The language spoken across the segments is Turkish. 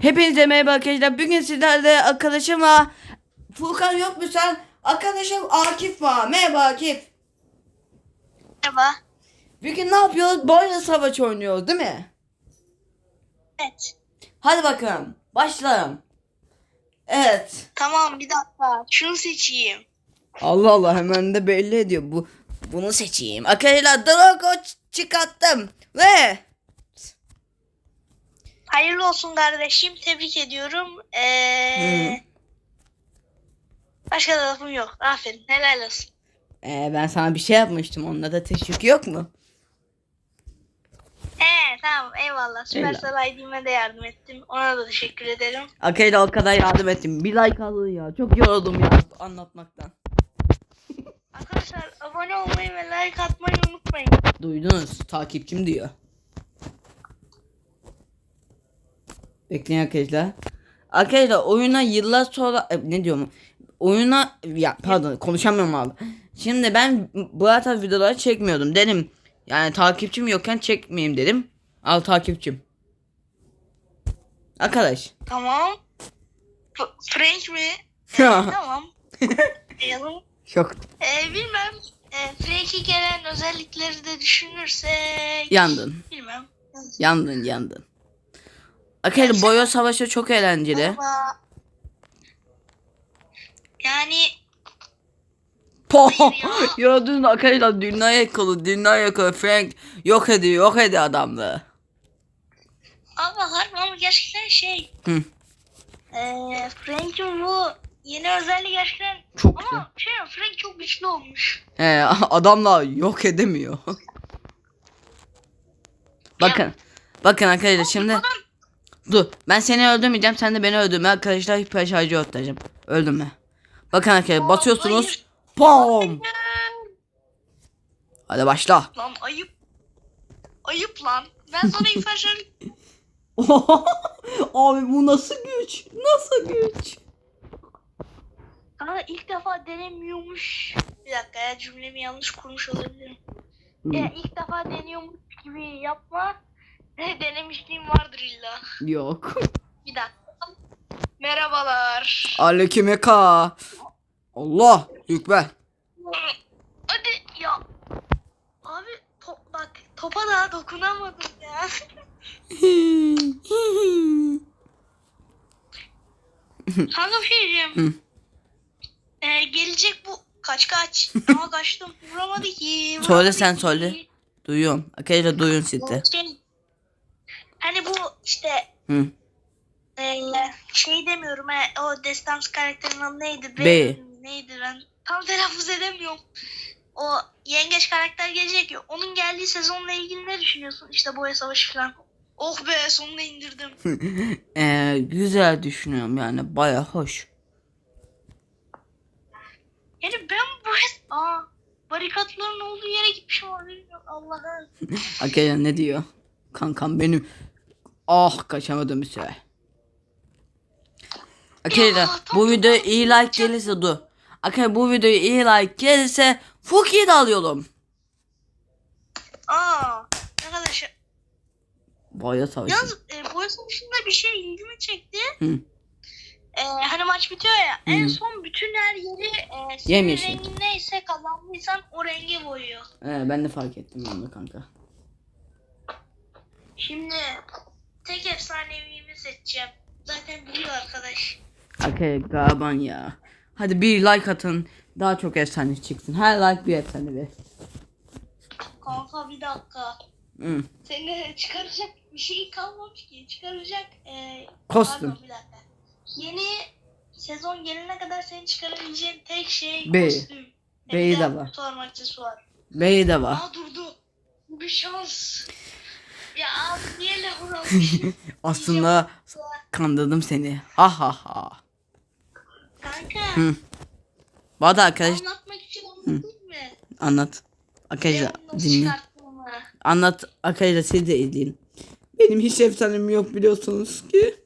Hepinize merhaba arkadaşlar. Bugün sizlerle arkadaşım var. Furkan yok mu sen? Arkadaşım Akif var. Merhaba Akif. Merhaba. Bugün ne yapıyoruz? Boyla savaş oynuyoruz değil mi? Evet. Hadi bakalım. Başlayalım. Evet. Tamam bir dakika. Şunu seçeyim. Allah Allah hemen de belli ediyor. Bu bunu seçeyim. Arkadaşlar Drago çıkarttım. Ve Hayırlı olsun kardeşim. Tebrik ediyorum. Ee, başka da lafım yok. Aferin. Helal olsun. Ee, ben sana bir şey yapmıştım. Onda da teşvik yok mu? Ee, tamam eyvallah. Süpersel. ID'me de yardım ettim. Ona da teşekkür ederim. Arkadaşlar o kadar yardım ettim. Bir like alın ya. Çok yoruldum ya anlatmaktan. Arkadaşlar abone olmayı ve like atmayı unutmayın. Duydunuz. Takipçim diyor. Bekleyin arkadaşlar. Arkadaşlar oyuna yıllar sonra e, ne diyorum? Oyuna ya pardon konuşamıyorum abi. Şimdi ben bu arada videoları çekmiyordum dedim. Yani takipçim yokken çekmeyeyim dedim. Al takipçim. Arkadaş. Tamam. F- Frank mi? tamam. Yazalım. Çok Ee, bilmem. Ee, Frank'e gelen özellikleri de düşünürsek. yandın. Bilmem. Yandın yandın. Arkadaşlar boya savaşı çok eğlenceli. Yani Po! ya. Mü arkadaşlar dünya yakalı dünya yakalı Frank yok ediyor yok ediyor adamı. ama harbi ama gerçekten şey Hı. eee Frank'in bu yeni özelliği gerçekten Çok güzel. ama şey Frank çok güçlü olmuş. He adamla yok edemiyor. bakın. Bakın arkadaşlar şimdi Adam dur ben seni öldürmeyeceğim sen de beni öldürme arkadaşlar hiper şarjı atacağım. Öldürme. Bakın arkadaşlar basıyorsunuz. Pom! Hadi başla. Lan ayıp. Ayıp lan. Ben sana infajör Abi bu nasıl güç? Nasıl güç? Kanka ilk defa denemiyormuş. Bir dakika ya cümlemi yanlış kurmuş olabilirim. Hı, Ya ilk defa deniyormuş gibi yapma. Denemişliğim vardır illa. Yok. Bir dakika. Merhabalar. Aleyküm eka. Allah yükle. Hadi ya. Abi top, bak topa daha dokunamadım ya. Kanka bir şey diyeceğim. Ee, gelecek bu kaç kaç. Ama kaçtım. Vuramadı ki. Söyle sen söyle. Duyuyorum. Arkadaşlar duyun siz de. Şey, hani bu işte Hı. e, şey demiyorum o Destans karakterinin adı neydi? B. B. Neydi ben tam telaffuz edemiyorum. O yengeç karakter gelecek ya onun geldiği sezonla ilgili ne düşünüyorsun? İşte boya savaşı falan. Oh be sonunda indirdim. Ee, güzel düşünüyorum yani baya hoş. Yani ben bu Aa barikatların olduğu yere gitmişim bilmiyorum Allah'ım. Arkadaşlar ne diyor? Kankam benim. Ah kaçamadım bir süre. Arkadaşlar bu videoya iyi like gelirse dur. Arkadaşlar bu videoya iyi like gelirse Fuki'yi de alıyorum. Aa şey. Boya savaşı. Yalnız e, boya savaşında bir şey ilgimi çekti. Hı. E, hani maç bitiyor ya. En Hı. son bütün her yeri e, senin rengin neyse kazandıysan o rengi boyuyor. Ee, ben de fark ettim onu kanka. Şimdi tek efsanevimi seçeceğim. Zaten biliyor arkadaş. Arkadaşlar Gaban ya. Hadi bir like atın. Daha çok efsane çıksın. Her like bir efsane be. Kanka bir dakika. Hı. Seni çıkaracak bir şey kalmamış ki. Çıkaracak. E, Kostüm. pardon, bir dakika. Yeni sezon gelene kadar seni çıkarabileceğin tek şey B. kostüm. Bir de var. Var. Bey de var. Aa durdu. Bu bir şans. Ya abi niye lafı? Aslında kandırdım seni. Ha ha ha. Kanka. Hı. Bu arada arkadaş Anlatmak için anlatayım mı? anlat. Arkadaşlar Ben nasıl dinle. Anlat arkadaşlar siz de izleyin. Benim hiç efsanem yok biliyorsunuz ki.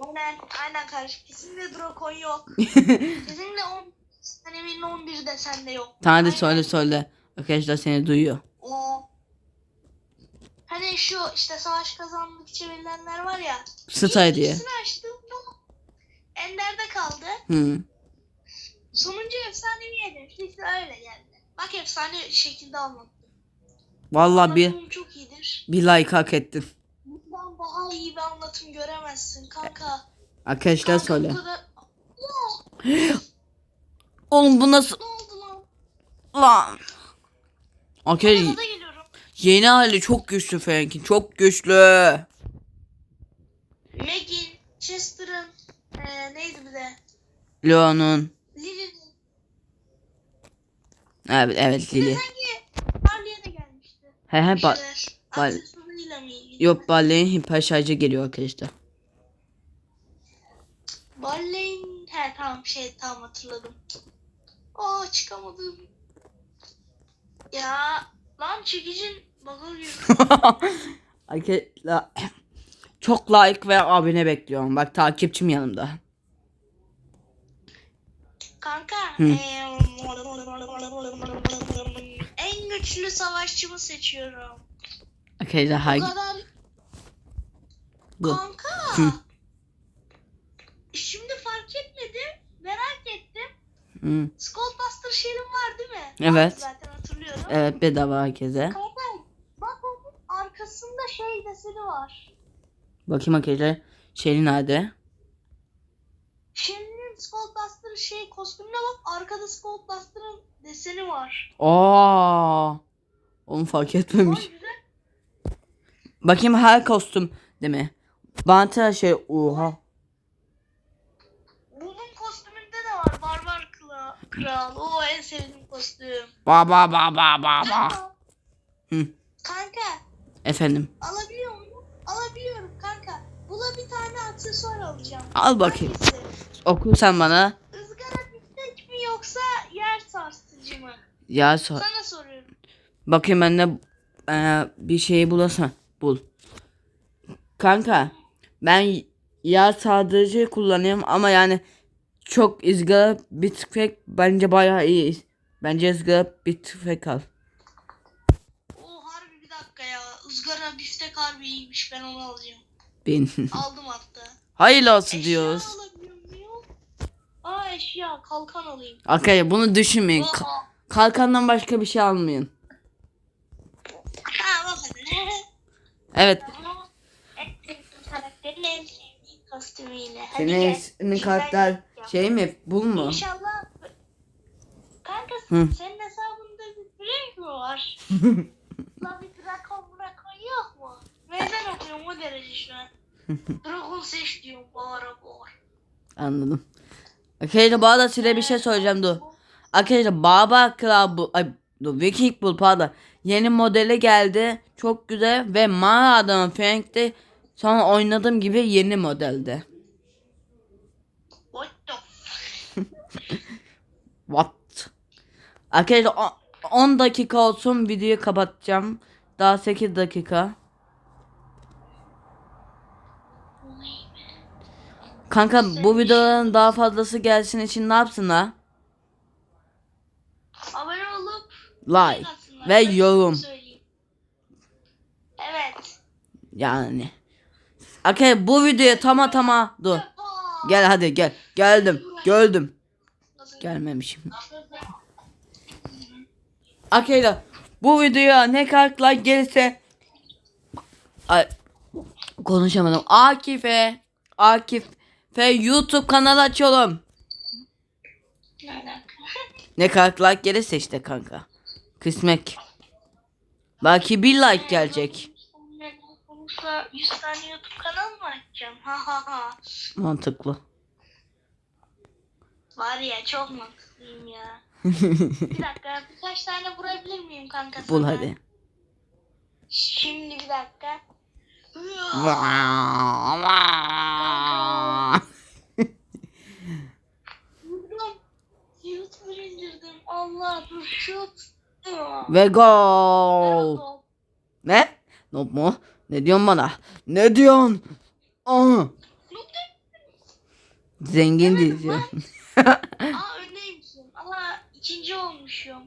Aynen, aynen kardeşim. Kesinlikle Drakon yok. Kesinlikle 10 senemin 11 de sende yok. Tane de Aynen. söyle söyle. Arkadaşlar seni duyuyor. Hani şu işte savaş kazandıkça verilenler var ya. Stay diye. ikisini açtım. Ender'de kaldı. Hı. Sonuncu efsanevi hedef. İşte öyle geldi. Bak efsane şekilde anlattım. Vallahi bir Anlatımım çok iyidir. bir like hak ettin. Bundan daha iyi bir anlatım göremezsin kanka. Arkadaşlar Kanka söyle. bu kadar... Oğlum bu nasıl ne oldu lan? lan? Okey. Yanına geliyorum. Yeni hali çok güçlü Frank'in. Çok güçlü. Meg'in, Chester'ın, ee, neydi bir de? Leon'un. Lily'nin. Evet evet Lili. Sanki Barley'e de gelmişti. He he ba Bal-? Yok Balle'nin hiper şarjı geliyor arkadaşlar. Barley'in, he tamam şey tamam hatırladım. Aa çıkamadım. Ya lan çekicin. Arkadaşlar çok like ve abone bekliyorum. Bak takipçim yanımda. Kanka. Hı. eee, en güçlü savaşçımı seçiyorum. Arkadaşlar Bu her... kadar. Bu. Kanka. Hı. Şimdi fark etmedim. Merak ettim. Hı. Skullbuster Shell'im var değil mi? Evet. Vardı Zaten hatırlıyorum. Evet bedava herkese. Kanka bak onun arkasında şey deseni var. Bakayım arkadaşlar. Şeyin nerede? Shell'in Skullbuster şey kostümüne bak arkada Skullbuster'ın deseni var. Aa. Onu fark etmemiş. Bakayım her kostüm değil mi? Bantı şey oha. Bunun kostümünde de var Barbar Kral. Kral. O en sevdiğim kostüm. Ba ba ba ba ba ba. Hı. Kanka Efendim. alabiliyor muyum? Alabiliyorum Buna bir tane aksesuar alacağım. Al bakayım. Hangisi? Oku sen bana. Izgara biftek mi yoksa yer sarsıcı mı? Ya sor. Sana soruyorum. Bakayım ben de eee, bir şeyi bulasın. Bul. Kanka ben yağ sadece kullanıyorum ama yani çok ızgara bir tüfek bence bayağı iyi. Bence ızgara bir tüfek al. O harbi bir dakika ya. Izgara biftek harbi iyiymiş. Ben onu alacağım. Bin. Aldım hatta. Hayırlı olsun Eşya diyoruz. Aa eşya. Kalkan alayım. Arkadaşlar bunu düşünmeyin. Ka- kalkandan başka bir şey almayın. Ha. Evet. Senin, senin karakter şey mi? Bul mu? İnşallah. Kanka Hı. senin hesabında bir renk mi var? Lan bir drakon drakon yok mu? Meydan okuyorum o derece şu an. Dragon seç diyorum bağıra bağır. Anladım. Arkadaşlar bu arada size bir şey söyleyeceğim dur. Arkadaşlar Baba Kral bu ay dur Viking Bull pardon. Yeni modeli geldi. Çok güzel ve mağara adamı Frank de sonra oynadığım gibi yeni modelde. What the What? Arkadaşlar o- 10 dakika olsun videoyu kapatacağım. Daha 8 dakika. Kanka bu videoların daha fazlası gelsin için ne yapsın ha? Abone olup Like ve yorum. Evet. Yani. Arkadaşlar bu videoya tama tama dur. Gel hadi gel. Geldim. Gördüm. Gelmemişim. Arkadaşlar bu videoya ne kadar like gelirse Ay, konuşamadım. Akif'e Akif'e YouTube kanalı açalım. Ne alaka? Ne kadar like gelirse işte kanka. Kısmet. Belki bir like gelecek. Ne olursa 100 tane YouTube kanal mı açacağım? Ha ha ha. Mantıklı. Var ya çok mantıklıyım ya. bir dakika birkaç tane vurabilir miyim kanka Bul sana? hadi. Şimdi bir dakika. Vurdum. YouTuber indirdim. Allah dur şut. Ve gol. Ne? Ne mu? Ne diyorsun bana? Ne diyorsun? Aa, zengin diyeceğim. Aa öndeymişim. Ama ikinci olmuşum.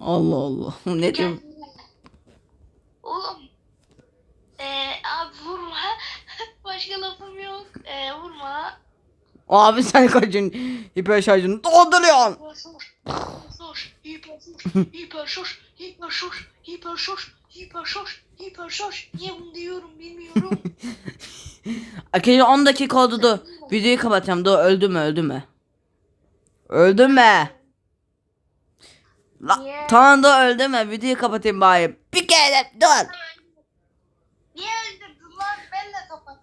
Allah Allah. Ne diyorsun? Oğlum Ee, abi vurma. Başka lafım yok. Ee, vurma. Abi sen kaçın hiper şarjını dolduruyorsun. Hiper şoş, hiper şoş, hiper şoş, hiper şoş, hiper şoş, hiper şoş, hiper şoş. Niye bunu diyorum bilmiyorum. Arkadaşlar 10 dakika oldu dur. Videoyu kapatacağım. Dur öldü mü öldü mü? Öldü mü? La, Niye? tamam dur öldü mü? Videoyu kapatayım bari. Bir kere dur. Niye öldürdün lan? Benle kapat.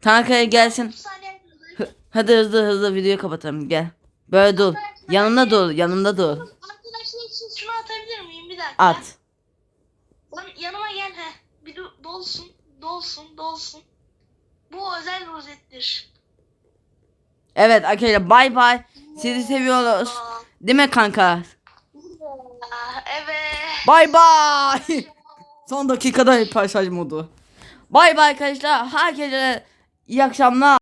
Tankaya gelsin. 30 saniye Hı- Hadi hızlı hızlı videoyu kapatalım gel. Böyle dur. Yanımda dur. Yanımda dur. Arkadaşlar için şunu atabilir miyim? Bir dakika. At. Lan yanıma gel he. Bir do- dolsun, dolsun, dolsun. Bu özel rozettir. Evet arkadaşlar bay bay. Sizi seviyoruz. Aa, Değil mi kanka? aa, evet. Bay bay. Son dakikada şarj modu. Bay bay arkadaşlar. Herkese iyi akşamlar.